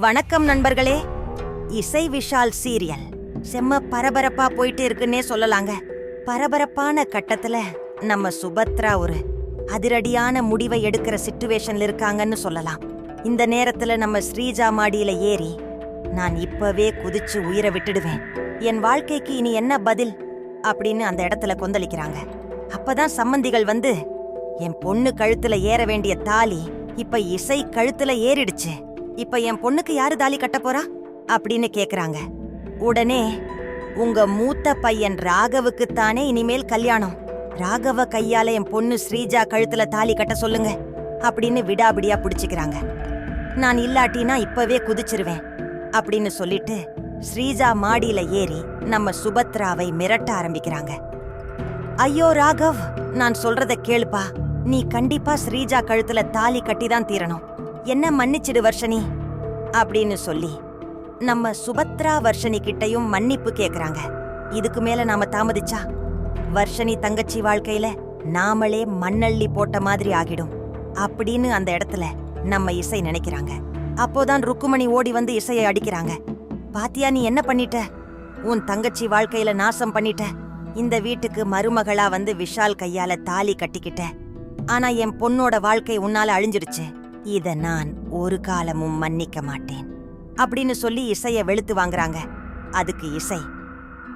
வணக்கம் நண்பர்களே. இசை விஷால் சீரியல். செம்ம பரபரப்பா போயிட்டு இருக்குன்னே சொல்லலாங்க. பரபரப்பான கட்டத்துல நம்ம சுபத்ரா ஒரு அதிரடியான முடிவை எடுக்கிற சிச்சுவேஷன்ல இருக்காங்கன்னு சொல்லலாம். இந்த நேரத்துல நம்ம ஸ்ரீஜா மாடியில ஏறி நான் இப்பவே குதிச்சு உயிரை விட்டுடுவேன். என் வாழ்க்கைக்கு இனி என்ன பதில்? அப்படின்னு அந்த இடத்துல கொந்தளிக்கிறாங்க. அப்பதான் சம்மந்திகள் வந்து என் பொண்ணு கழுத்துல ஏற வேண்டிய தாலி இப்ப இசை கழுத்துல ஏறிடுச்சு. இப்ப என் பொண்ணுக்கு யாரு தாலி கட்ட போறா? அப்படின்னு கேக்குறாங்க. உடனே உங்க மூத்த பையன் ராகவுக்கு தானே இனிமேல் கல்யாணம். ராகவ கையால என் பொண்ணு ஸ்ரீஜா கழுத்துல தாலி கட்ட சொல்லுங்க அப்படின்னு விடாபிடியா புடிச்சுக்கிறாங்க. நான் இல்லாட்டினா இப்பவே குதிச்சிருவேன் அப்படின்னு சொல்லிட்டு ஸ்ரீஜா மாடியில ஏறி நம்ம சுபத்ராவை மிரட்ட ஆரம்பிக்கிறாங்க. ஐயோ ராகவ் நான் சொல்றத கேளுப்பா. நீ கண்டிப்பா ஸ்ரீஜா கழுத்துல தாலி கட்டிதான் தீரணும். என்ன மன்னிச்சிடு வர்ஷனி? அப்படின்னு சொல்லி நம்ம சுபத்ரா வர்ஷனி கிட்டையும் மன்னிப்பு கேக்குறாங்க. இதுக்கு மேல நாம தாமதிச்சா? வர்ஷனி தங்கச்சி வாழ்க்கையில நாமளே மண்ணள்ளி போட்ட மாதிரி ஆகிடும். அப்படின்னு அந்த இடத்துல நம்ம இசை நினைக்கிறாங்க. அப்போதான் ருக்குமணி ஓடி வந்து இசையை அடிக்கிறாங்க. பாத்தியா நீ என்ன பண்ணிட்ட? உன் தங்கச்சி வாழ்க்கையில நாசம் பண்ணிட்ட. இந்த வீட்டுக்கு மருமகளா வந்து விஷால் கையால தாலி கட்டிக்கிட்ட. ஆனா என் பொண்ணோட வாழ்க்கை உன்னால அழிஞ்சிருச்சு இத நான் ஒரு காலமும் மன்னிக்க மாட்டேன். அப்படின்னு சொல்லி இசைய வெளுத்து வாங்குறாங்க. அதுக்கு இசை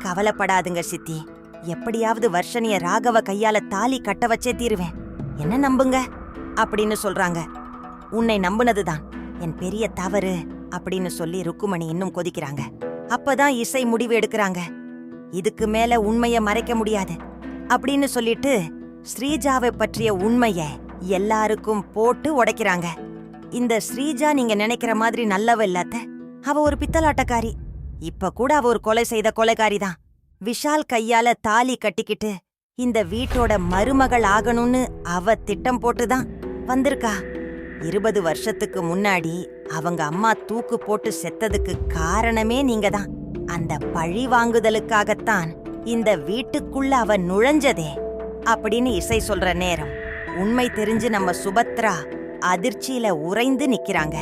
கவலைப்படாதுங்க சித்தி. எப்படியாவது வர்ஷனிய ராகவ கையால தாலி கட்ட வச்சே தீருவேன். என்ன நம்புங்க? அப்படின்னு சொல்றாங்க. உன்னை நம்புனதுதான். என் பெரிய தவறு அப்படின்னு சொல்லி ருக்குமணி இன்னும் கொதிக்கிறாங்க. அப்பதான் இசை முடிவு எடுக்கிறாங்க. இதுக்கு மேல உண்மைய மறைக்க முடியாது அப்படின்னு சொல்லிட்டு ஸ்ரீஜாவை பற்றிய உண்மைய எல்லாருக்கும் போட்டு உடைக்கிறாங்க. இந்த ஸ்ரீஜா நீங்க நினைக்கிற மாதிரி நல்லவ இல்லாத அவ ஒரு பித்தலாட்டக்காரி. இப்ப கூட அவ ஒரு கொலை செய்த கொலைகாரி தான் விஷால் கையால தாலி கட்டிக்கிட்டு இந்த வீட்டோட மருமகள் ஆகணும்னு அவ திட்டம் போட்டுதான் வந்திருக்கா. இருபது வருஷத்துக்கு முன்னாடி அவங்க அம்மா தூக்கு போட்டு செத்ததுக்கு காரணமே நீங்க தான் அந்த பழி வாங்குதலுக்காகத்தான் இந்த வீட்டுக்குள்ள அவ நுழைஞ்சதே அப்படின்னு இசை சொல்ற நேரம். உண்மை தெரிஞ்சு நம்ம சுபத்ரா அதிர்ச்சியில உறைந்து நிக்கிறாங்க.